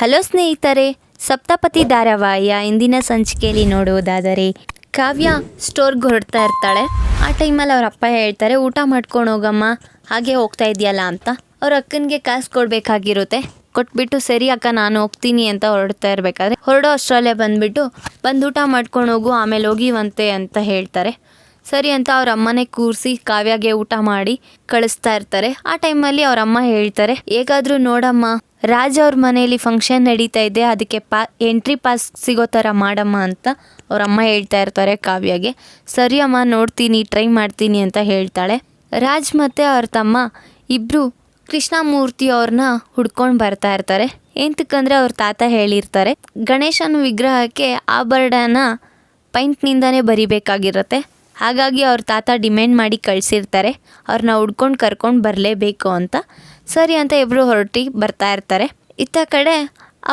Hello ಸ್ನೇಹಿತರೆ, ಸಪ್ತಪತಿ ಧಾರಾವಾಹಿಯ ಇಂದಿನ ಸಂಚಿಕೆಯಲ್ಲಿ ನೋಡುವುದಾದರೆ ಕಾವ್ಯ ಸ್ಟೋರ್ಗೆ ಹೊರಡ್ತಾ ಇರ್ತಾಳೆ. ಆ ಟೈಮಲ್ಲಿ ಅವ್ರ ಅಪ್ಪ ಹೇಳ್ತಾರೆ, ಊಟ ಮಾಡ್ಕೊಂಡು ಹೋಗಮ್ಮ, ಹಾಗೆ ಹೋಗ್ತಾ ಇದೆಯಲ್ಲ ಅಂತ. ಅವ್ರ ಅಕ್ಕನಿಗೆ ಕಾಸು ಕೊಡಬೇಕಾಗಿರುತ್ತೆ. ಕೊಟ್ಬಿಟ್ಟು, ಸರಿ ಅಕ್ಕ, ನಾನು ಹೋಗ್ತೀನಿ ಅಂತ ಹೊರಡ್ತಾ ಇರಬೇಕಾದ್ರೆ, ಹೊರಡೋ ಅಷ್ಟರಲ್ಲೇ ಬಂದ್ಬಿಟ್ಟು, ಬಂದು ಊಟ ಮಾಡ್ಕೊಂಡು ಹೋಗು, ಆಮೇಲೆ ಹೋಗಿವಂತೆ ಅಂತ ಹೇಳ್ತಾರೆ. ಸರಿ ಅಂತ ಅವ್ರ ಅಮ್ಮನೇ ಕೂರಿಸಿ ಕಾವ್ಯಾಗೆ ಊಟ ಮಾಡಿ ಕಳಿಸ್ತಾ ಇರ್ತಾರೆ. ಆ ಟೈಮಲ್ಲಿ ಅವ್ರ ಅಮ್ಮ ಹೇಳ್ತಾರೆ, ಹೇಗಾದ್ರೂ ನೋಡಮ್ಮ, ರಾಜ ಅವ್ರ ಮನೆಯಲ್ಲಿ ಫಂಕ್ಷನ್ ನಡೀತಾ ಇದೆ, ಅದಕ್ಕೆ ಪಾ ಎಂಟ್ರಿ ಪಾಸ್ ಸಿಗೋ ಥರ ಮಾಡಮ್ಮ ಅಂತ ಅವ್ರ ಅಮ್ಮ ಹೇಳ್ತಾ ಇರ್ತಾರೆ ಕಾವ್ಯಾಗೆ. ಸರಿ ಅಮ್ಮ, ನೋಡ್ತೀನಿ ಟ್ರೈ ಮಾಡ್ತೀನಿ ಅಂತ ಹೇಳ್ತಾಳೆ. ರಾಜ್ ಮತ್ತು ಅವ್ರ ತಮ್ಮ ಇಬ್ಬರು ಕೃಷ್ಣಮೂರ್ತಿ ಅವ್ರನ್ನ ಹುಡ್ಕೊಂಡು ಬರ್ತಾ ಇರ್ತಾರೆ. ಎಂತಕ್ಕಂದ್ರೆ ಅವ್ರ ತಾತ ಹೇಳಿರ್ತಾರೆ, ಗಣೇಶನ ವಿಗ್ರಹಕ್ಕೆ ಆಭರಣನ ಪೈಂಟ್ನಿಂದನೇ ಬರಿಬೇಕಾಗಿರುತ್ತೆ. ಹಾಗಾಗಿ ಅವ್ರ ತಾತ ಡಿಮ್ಯಾಂಡ್ ಮಾಡಿ ಕಳಿಸಿರ್ತಾರೆ. ಅವ್ರನ್ನ ಹುಡ್ಕೊಂಡು ಕರ್ಕೊಂಡು ಬರಲೇಬೇಕು ಅಂತ. ಸರಿ ಅಂತ ಇಬ್ಬರು ಹೊರಟಿ ಬರ್ತಾ ಇರ್ತಾರೆ. ಇತ್ತ ಕಡೆ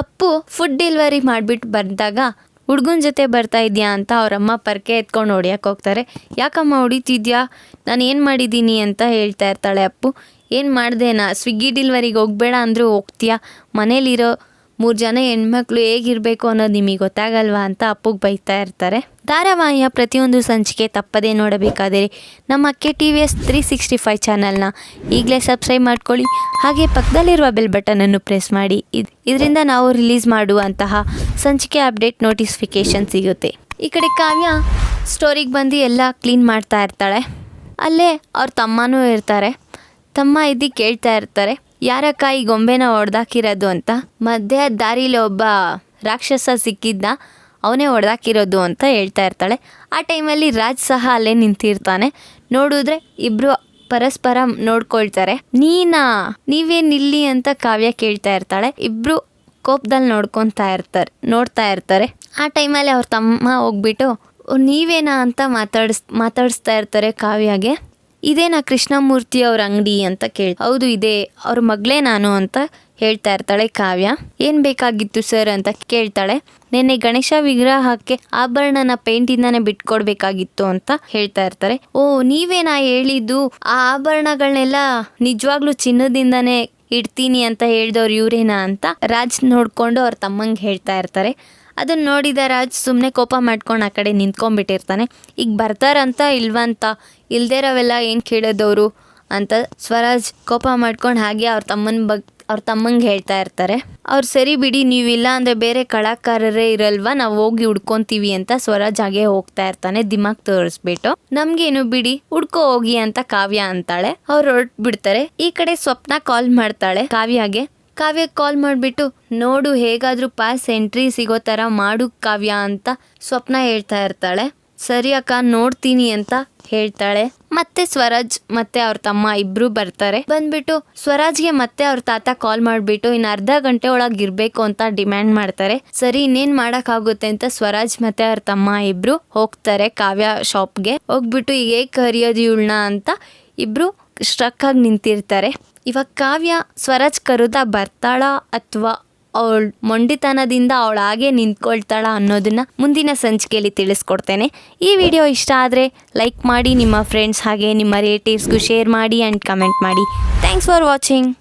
ಅಪ್ಪು ಫುಡ್ ಡೆಲಿವರಿ ಮಾಡಿಬಿಟ್ಟು ಬಂದಾಗ, ಹುಡ್ಗನ ಜೊತೆ ಬರ್ತಾ ಇದೆಯಾ ಅಂತ ಅವರಮ್ಮ ಪರ್ಕೆ ಎತ್ಕೊಂಡು ಹೊಡ್ಯಕ್ಕೆ ಹೋಗ್ತಾರೆ. ಯಾಕಮ್ಮ ಹೊಡಿತಿದ್ಯಾ? ನಾನು ಏನು ಮಾಡಿದ್ದೀನಿ ಅಂತ ಹೇಳ್ತಾ ಇರ್ತಾಳೆ ಅಪ್ಪು. ಏನು ಮಾಡ್ದೇನಾ ಸ್ವಿಗ್ಗಿ ಡಿಲ್ವರಿಗೆ ಹೋಗ್ಬೇಡ ಅಂದರೂ ಹೋಗ್ತೀಯಾ? ಮನೇಲಿರೋ ಮೂರು ಜನ ಹೆಣ್ಮಕ್ಳು ಹೇಗಿರಬೇಕು ಅನ್ನೋದು ನಿಮಗೆ ಗೊತ್ತಾಗಲ್ವಾ ಅಂತ ಅಪ್ಪಗೆ ಬೈತಾ ಇರ್ತಾರೆ. ಧಾರಾವಾಹಿಯ ಪ್ರತಿಯೊಂದು ಸಂಚಿಕೆ ತಪ್ಪದೇ ನೋಡಬೇಕಾದರೆ ನಮ್ಮ K T V S three sixty five ಚಾನಲ್ನ ಈಗಲೇ ಸಬ್ಸ್ಕ್ರೈಬ್ ಮಾಡ್ಕೊಳ್ಳಿ. ಹಾಗೆ ಪಕ್ಕದಲ್ಲಿರುವ ಬೆಲ್ ಬಟನನ್ನು ಪ್ರೆಸ್ ಮಾಡಿ. ಇದು ಇದರಿಂದ ನಾವು ರಿಲೀಸ್ ಮಾಡುವಂತಹ ಸಂಚಿಕೆ ಅಪ್ಡೇಟ್ ನೋಟಿಫಿಕೇಷನ್ ಸಿಗುತ್ತೆ. ಈ ಕಡೆ ಕಾವ್ಯ ಸ್ಟೋರಿಗೆ ಬಂದು ಎಲ್ಲ ಕ್ಲೀನ್ ಮಾಡ್ತಾ ಇರ್ತಾಳೆ. ಅಲ್ಲೇ ಅವ್ರ ತಮ್ಮನೂ ಇರ್ತಾರೆ. ತಮ್ಮ ಇದ್ದು ಕೇಳ್ತಾ ಇರ್ತಾರೆ. ಯಾರಕ್ಕ ಈ ಗೊಂಬೆನ ಹೊಡೆದಾಕಿರೋದು ಅಂತ? ಮಧ್ಯ ದಾರಿಲಿ ಒಬ್ಬ ರಾಕ್ಷಸ ಸಿಕ್ಕಿದ್ದ ಅವನೇ ಹೊಡೆದಾಕಿರೋದು ಅಂತ ಹೇಳ್ತಾ ಇರ್ತಾಳೆ. ಆ ಟೈಮಲ್ಲಿ ರಾಜ್ ಸಹ ಅಲ್ಲೇ ನಿಂತಿರ್ತಾನೆ. ನೋಡಿದ್ರೆ ಇಬ್ಬರು ಪರಸ್ಪರ ನೋಡ್ಕೊಳ್ತಾರೆ. ನೀನಾ ನೀವೇನ್ ಇಲ್ಲಿ ಅಂತ ಕಾವ್ಯ ಕೇಳ್ತಾ ಇರ್ತಾಳೆ. ಇಬ್ರು ಕೋಪದಲ್ಲಿ ನೋಡ್ಕೊತಾ ಇರ್ತಾರೆ ನೋಡ್ತಾ ಇರ್ತಾರೆ. ಆ ಟೈಮಲ್ಲಿ ಅವ್ರ ತಮ್ಮ ಹೋಗ್ಬಿಟ್ಟು "ಓ, ನೀವೇನಾ ಅಂತ ಮಾತಾಡಿಸ್ ಮಾತಾಡಿಸ್ತಾ ಇರ್ತಾರೆ ಕಾವ್ಯಗೆ. ಇದೇನಾ ಕೃಷ್ಣಮೂರ್ತಿ ಅವ್ರ ಅಂಗಡಿ ಅಂತ ಕೇಳಿ. ಹೌದು, ಇದೆ ಅವ್ರ ಮಗಳೇ ನಾನು ಅಂತ ಹೇಳ್ತಾ ಇರ್ತಾಳೆ ಕಾವ್ಯ. ಏನು ಬೇಕಾಗಿತ್ತು ಸರ್ ಅಂತ ಕೇಳ್ತಾಳೆ. ನಿನ್ನೆ ಗಣೇಶ ವಿಗ್ರಹಕ್ಕೆ ಆಭರಣನ ಪೇಂಟಿಂದಾನೆ ಬಿಟ್ಕೊಡ್ಬೇಕಾಗಿತ್ತು ಅಂತ ಹೇಳ್ತಾ ಇರ್ತಾರೆ. ಓ ನೀವೇನಾ ಹೇಳಿದ್ದು ಆ ಆಭರಣಗಳನ್ನೆಲ್ಲ ನಿಜವಾಗ್ಲೂ ಚಿನ್ನದಿಂದಾನೇ ಇಡ್ತೀನಿ ಅಂತ ಹೇಳ್ದವ್ರು ಇವ್ರೇನಾ ಅಂತ ರಾಜ್ ನೋಡ್ಕೊಂಡು ಅವ್ರ ತಮ್ಮಂಗೆ ಹೇಳ್ತಾ ಇರ್ತಾರೆ. ಅದನ್ನ ನೋಡಿದ ರಾಜ್ ಸುಮ್ಮನೆ ಕೋಪ ಮಾಡ್ಕೊಂಡು ಆ ಕಡೆ ನಿಂತ್ಕೊಂಡ್ಬಿಟ್ಟಿರ್ತಾನೆ. ಈಗ ಬರ್ತಾರಂತ ಇಲ್ವಂತ ಇಲ್ದೇರವೆಲ್ಲ ಏನು ಕೇಳೋದವರು? ಅಂತ ಸ್ವರಾಜ್ ಕೋಪ ಮಾಡ್ಕೊಂಡು ಹಾಗೆ ಅವ್ರ ತಮ್ಮನ ಬಗ್, ಅವ್ರ ತಮ್ಮಂಗೆ ಹೇಳ್ತಾ ಇರ್ತಾರೆ. ಅವ್ರು ಸರಿ ಬಿಡಿ, ನೀವಿಲ್ಲ ಅಂದರೆ ಬೇರೆ ಕಳಾಕಾರರೇ ಇರಲ್ವಾ? ನಾವು ಹೋಗಿ ಹುಡ್ಕೊಂತೀವಿ ಅಂತ ಸ್ವರಾಜ್ ಹಾಗೆ ಹೋಗ್ತಾ ಇರ್ತಾನೆ ದಿಮಾಗ್ ತೋರಿಸ್ಬಿಟ್ಟು. ನಮ್ಗೇನು ಬಿಡಿ ಹುಡ್ಕೋ ಹೋಗಿ ಅಂತ ಕಾವ್ಯ ಅಂತಾಳೆ. ಅವ್ರು ಹೊರಟ್ಬಿಡ್ತಾರೆ. ಈ ಕಡೆ ಸ್ವಪ್ನ ಕಾಲ್ ಮಾಡ್ತಾಳೆ ಕಾವ್ಯಗೆ. ಕಾವ್ಯ ಕಾಲ್ ಮಾಡಿಬಿಟ್ಟು, ನೋಡು, ಹೇಗಾದರೂ ಪಾಸ್ ಎಂಟ್ರಿ ಸಿಗೋ ಥರ ಮಾಡು ಕಾವ್ಯ ಅಂತ ಸ್ವಪ್ನ ಹೇಳ್ತಾ ಇರ್ತಾಳೆ. ಸರಿ ಅಕ್ಕ, ನೋಡ್ತೀನಿ ಅಂತ ಹೇಳ್ತಾಳೆ. ಮತ್ತೆ ಸ್ವರಾಜ್ ಮತ್ತೆ ಅವ್ರ ತಮ್ಮ ಇಬ್ರು ಬರ್ತಾರೆ. ಬಂದ್ಬಿಟ್ಟು ಸ್ವರಾಜ್ಗೆ ಮತ್ತೆ ಅವ್ರ ತಾತ ಕಾಲ್ ಮಾಡಿಬಿಟ್ಟು, ಇನ್ನು ಅರ್ಧ ಗಂಟೆ ಒಳಗೆ ಇರಬೇಕು ಅಂತ ಡಿಮ್ಯಾಂಡ್ ಮಾಡ್ತಾರೆ. ಸರಿ, ಇನ್ನೇನ್ ಮಾಡೋಕ್ಕಾಗುತ್ತೆ ಅಂತ ಸ್ವರಾಜ್ ಮತ್ತೆ ಅವ್ರ ತಮ್ಮ ಇಬ್ರು ಹೋಗ್ತಾರೆ ಕಾವ್ಯ ಶಾಪ್ಗೆ. ಹೋಗ್ಬಿಟ್ಟು, ಹೇಗೆ ಕರಿಯೋದು ಇವಳನ್ನ ಅಂತ ಇಬ್ರು ಸ್ಟ್ರಕ್ ಆಗಿ ನಿಂತಿರ್ತಾರೆ. ಇವಾಗ ಕಾವ್ಯ ಸ್ವರಾಜ್ ಕರುದ ಬರ್ತಾಳ ಅಥವಾ ಅವಳ ಮೊಂಡಿತನದಿಂದ ಅವಳು ಹಾಗೆ ನಿಂತ್ಕೊಳ್ತಾಳ ಅನ್ನೋದನ್ನ ಮುಂದಿನ ಸಂಚಿಕೆಯಲ್ಲಿ ತಿಳಿಸ್ಕೊಡ್ತೇನೆ. ಈ ವಿಡಿಯೋ ಇಷ್ಟ ಆದರೆ ಲೈಕ್ ಮಾಡಿ, ನಿಮ್ಮ ಫ್ರೆಂಡ್ಸ್ ಹಾಗೆ ನಿಮ್ಮ ರಿಲೇಟಿವ್ಸ್ಗೂ ಶೇರ್ ಮಾಡಿ ಆ್ಯಂಡ್ ಕಮೆಂಟ್ ಮಾಡಿ. Thanks for watching